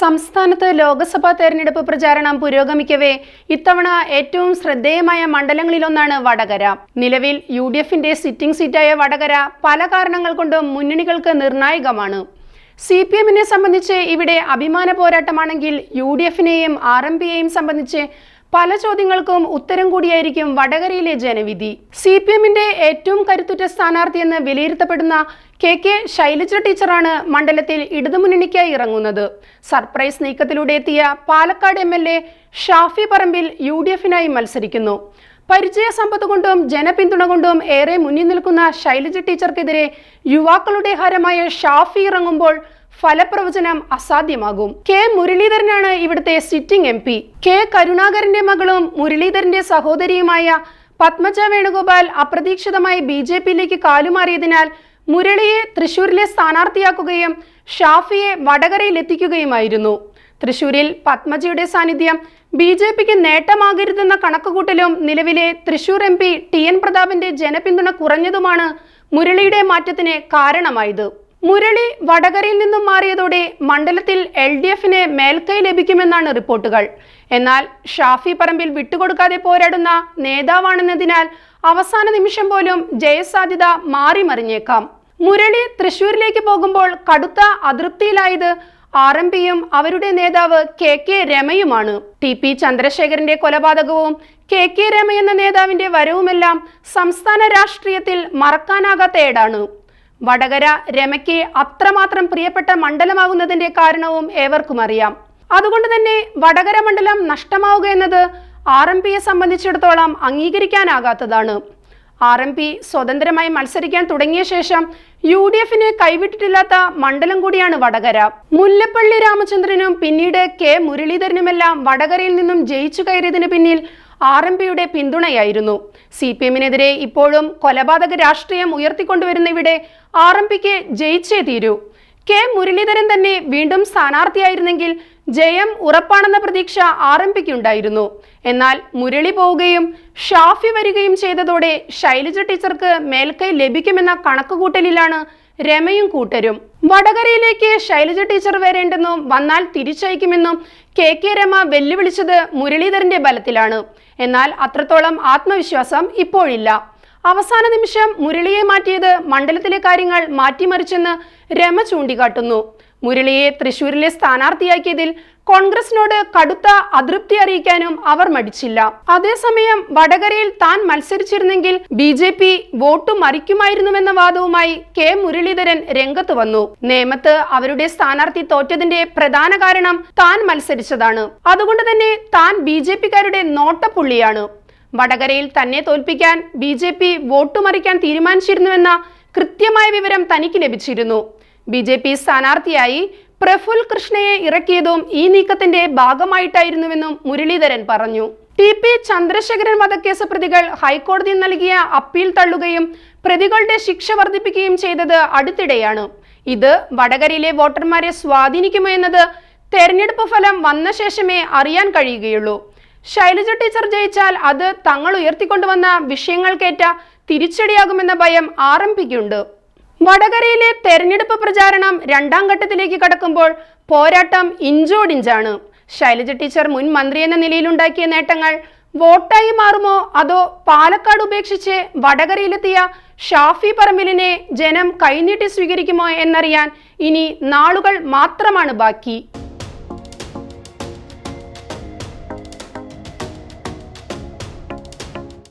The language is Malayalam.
സംസ്ഥാനത്ത് ലോക്സഭാ തെരഞ്ഞെടുപ്പ് പ്രചാരണം പുരോഗമിക്കവേ ഇത്തവണ ഏറ്റവും ശ്രദ്ധേയമായ മണ്ഡലങ്ങളിലൊന്നാണ് വടകര. നിലവിൽ യു ഡി എഫിന്റെ സിറ്റിംഗ് സീറ്റായ വടകര പല കാരണങ്ങൾ കൊണ്ടും മുന്നണികൾക്ക് നിർണായകമാണ്. സി പി എമ്മിനെ സംബന്ധിച്ച് ഇവിടെ അഭിമാന പോരാട്ടമാണെങ്കിൽ യു ഡി എഫിനെയും ആർ എം പിയെയും സംബന്ധിച്ച് പല ചോദ്യങ്ങൾക്കും ഉത്തരം കൂടിയായിരിക്കും വടകരയിലെ ജനവിധി. സി പി എമ്മിന്റെ ഏറ്റവും കരുത്തുറ്റ സ്ഥാനാർത്ഥിയെന്ന് വിലയിരുത്തപ്പെടുന്ന കെ കെ ശൈലജ ടീച്ചറാണ് മണ്ഡലത്തിൽ ഇടതുമുന്നണിക്കായി ഇറങ്ങുന്നത്. സർപ്രൈസ് നീക്കത്തിലൂടെ എത്തിയ Palakkad M L A Shafi Parambil U D എഫിനായി മത്സരിക്കുന്നു. പരിചയ സമ്പത്ത് കൊണ്ടും ജനപിന്തുണ കൊണ്ടും ഏറെ മുന്നിൽ നിൽക്കുന്ന ശൈലജ ടീച്ചർക്കെതിരെ യുവാക്കളുടെ ഹരമായ ഷാഫി ഇറങ്ങുമ്പോൾ ഫലപ്രവചനം അസാധ്യമാകും. കെ മുരളീധരനാണ് ഇവിടുത്തെ സിറ്റിംഗ് എം പി കെ കരുണാകരന്റെ മകളും മുരളീധരന്റെ സഹോദരിയുമായ പത്മജ വേണുഗോപാൽ അപ്രതീക്ഷിതമായി ബി ജെ പിയിലേക്ക് കാലുമാറിയതിനാൽ മുരളിയെ തൃശൂരിലെ സ്ഥാനാർത്ഥിയാക്കുകയും ഷാഫിയെ വടകരയിൽ എത്തിക്കുകയുമായിരുന്നു തൃശൂരിൽ പത്മജയുടെ സാന്നിധ്യം ബി ജെ പിക്ക് നേട്ടമാകരുതെന്ന കണക്കുകൂട്ടലും നിലവിലെ Thrissur M P T N പ്രതാപിന്റെ ജനപിന്തുണ കുറഞ്ഞതുമാണ് മുരളിയുടെ മാറ്റത്തിന് കാരണമായത്. മുരളി വടകരയിൽ നിന്നും മാറിയതോടെ മണ്ഡലത്തിൽ എൽ ഡി എഫിന് മേൽക്കൈ ലഭിക്കുമെന്നാണ് റിപ്പോർട്ടുകൾ. എന്നാൽ ഷാഫി പറമ്പിൽ വിട്ടുകൊടുക്കാതെ പോരാടുന്ന നേതാവാണെന്നതിനാൽ അവസാന നിമിഷം പോലും ജയസാധ്യത മാറിമറിഞ്ഞേക്കാം. മുരളി തൃശൂരിലേക്ക് പോകുമ്പോൾ കടുത്ത അതൃപ്തിയിലായത് ആർ എം പിയും അവരുടെ നേതാവ് കെ കെ രമയുമാണ്. ടി പി ചന്ദ്രശേഖരന്റെ കൊലപാതകവും കെ കെ രമ എന്ന നേതാവിന്റെ വരവുമെല്ലാം സംസ്ഥാന രാഷ്ട്രീയത്തിൽ മറക്കാനാകാത്ത ഏടാണ് വടകര രമയ്ക്ക് അത്രമാത്രം പ്രിയപ്പെട്ട മണ്ഡലമാകുന്നതിന്റെ കാരണവും ഏവർക്കും അറിയാം. അതുകൊണ്ട് തന്നെ വടകര മണ്ഡലം നഷ്ടമാവുക എന്നത് ആർ എം പിയെ സംബന്ധിച്ചിടത്തോളം അംഗീകരിക്കാനാകാത്തതാണ്. ആർ എം പി സ്വതന്ത്രമായി മത്സരിക്കാൻ തുടങ്ങിയ ശേഷം യു ഡി എഫിന് കൈവിട്ടിട്ടില്ലാത്ത മണ്ഡലം കൂടിയാണ് വടകര. മുല്ലപ്പള്ളി രാമചന്ദ്രനും പിന്നീട് കെ മുരളീധരനുമെല്ലാം വടകരയിൽ നിന്നും ജയിച്ചു കയറിയതിന് പിന്നിൽ ആർ എം പിയുടെ പിന്തുണയായിരുന്നു. സി പി എമ്മിനെതിരെ ഇപ്പോഴും കൊലപാതക രാഷ്ട്രീയം ഉയർത്തിക്കൊണ്ടുവരുന്ന ഇവിടെ ആർ എം പിക്ക് ജയിച്ചേ തീരൂ. കെ മുരളീധരൻ തന്നെ വീണ്ടും സ്ഥാനാർത്ഥിയായിരുന്നെങ്കിൽ ജയം ഉറപ്പാണെന്ന പ്രതീക്ഷ ആർ എം പിക്ക് ഉണ്ടായിരുന്നു എന്നാൽ മുരളി പോവുകയും ഷാഫി വരികയും ചെയ്തതോടെ ശൈലജ ടീച്ചർക്ക് മേൽക്കൈ ലഭിക്കുമെന്ന കണക്കുകൂട്ടലിലാണ് രമയും കൂട്ടരും. വടകരയിലേക്ക് ശൈലജ ടീച്ചർ വരേണ്ടെന്നും വന്നാൽ തിരിച്ചയക്കുമെന്നും കെ കെ രമ വെല്ലുവിളിച്ചത് മുരളീധരന്റെ ബലത്തിലാണ്. എന്നാൽ അത്രത്തോളം ആത്മവിശ്വാസം ഇപ്പോഴില്ല. അവസാന നിമിഷം മുരളിയെ മാറ്റിയത് മണ്ഡലത്തിലെ കാര്യങ്ങൾ മാറ്റിമറിച്ചെന്ന് രമ ചൂണ്ടിക്കാട്ടുന്നു. മുരളിയെ തൃശൂരിലെ സ്ഥാനാർത്ഥിയാക്കിയതിൽ കോൺഗ്രസിനോട് കടുത്ത അതൃപ്തി അറിയിക്കാനും അവർ മടിച്ചില്ല. അതേസമയം വടകരയിൽ താൻ മത്സരിച്ചിരുന്നെങ്കിൽ ബി ജെ പി വോട്ട് മറിക്കുമായിരുന്നുവെന്ന വാദവുമായി കെ മുരളീധരൻ രംഗത്ത് വന്നു. നേമത്ത് അവരുടെ സ്ഥാനാർത്ഥി തോറ്റതിന്റെ പ്രധാന കാരണം താൻ മത്സരിച്ചതാണ്. അതുകൊണ്ട് തന്നെ താൻ ബി ജെ പിക്കാരുടെ നോട്ടപ്പുള്ളിയാണ്. വടകരയിൽ തന്നെ തോൽപ്പിക്കാൻ ബി ജെ പി വോട്ടുമറിക്കാൻ തീരുമാനിച്ചിരുന്നുവെന്ന കൃത്യമായ വിവരം തനിക്ക് ലഭിച്ചിരുന്നു. ബി ജെ പി സ്ഥാനാർത്ഥിയായി പ്രഫുൽ കൃഷ്ണയെ ഇറക്കിയതും ഈ നീക്കത്തിന്റെ ഭാഗമായിട്ടായിരുന്നുവെന്നും മുരളീധരൻ പറഞ്ഞു. ടി പി ചന്ദ്രശേഖരൻ വധക്കേസ് പ്രതികൾ ഹൈക്കോടതി നൽകിയ അപ്പീൽ തള്ളുകയും പ്രതികളുടെ ശിക്ഷ വർദ്ധിപ്പിക്കുകയും ചെയ്തത് അടുത്തിടെയാണ്. ഇത് വടകരയിലെ വോട്ടർമാരെ സ്വാധീനിക്കുമോ എന്നത് തെരഞ്ഞെടുപ്പ് ഫലം വന്ന ശേഷമേ അറിയാൻ കഴിയുകയുള്ളൂ. ശൈലജ ടീച്ചർ ജയിച്ചാൽ അത് തങ്ങൾ ഉയർത്തിക്കൊണ്ടുവന്ന വിഷയങ്ങൾക്കേറ്റ തിരിച്ചടിയാകുമെന്ന ഭയം ആർ എം പിക്കുണ്ട്. വടകരയിലെ തെരഞ്ഞെടുപ്പ് പ്രചാരണം രണ്ടാം ഘട്ടത്തിലേക്ക് കടക്കുമ്പോൾ പോരാട്ടം ഇഞ്ചോടിഞ്ചാണ്. ശൈലജ ടീച്ചർ മുൻ മന്ത്രി എന്ന നിലയിലുണ്ടാക്കിയ നേട്ടങ്ങൾ വോട്ടായി മാറുമോ അതോ പാലക്കാട് ഉപേക്ഷിച്ച് വടകരയിലെത്തിയ ഷാഫി പറമ്പിലിനെ ജനം കൈനീട്ടി സ്വീകരിക്കുമോ എന്നറിയാൻ ഇനി നാളുകൾ മാത്രമാണ് ബാക്കി.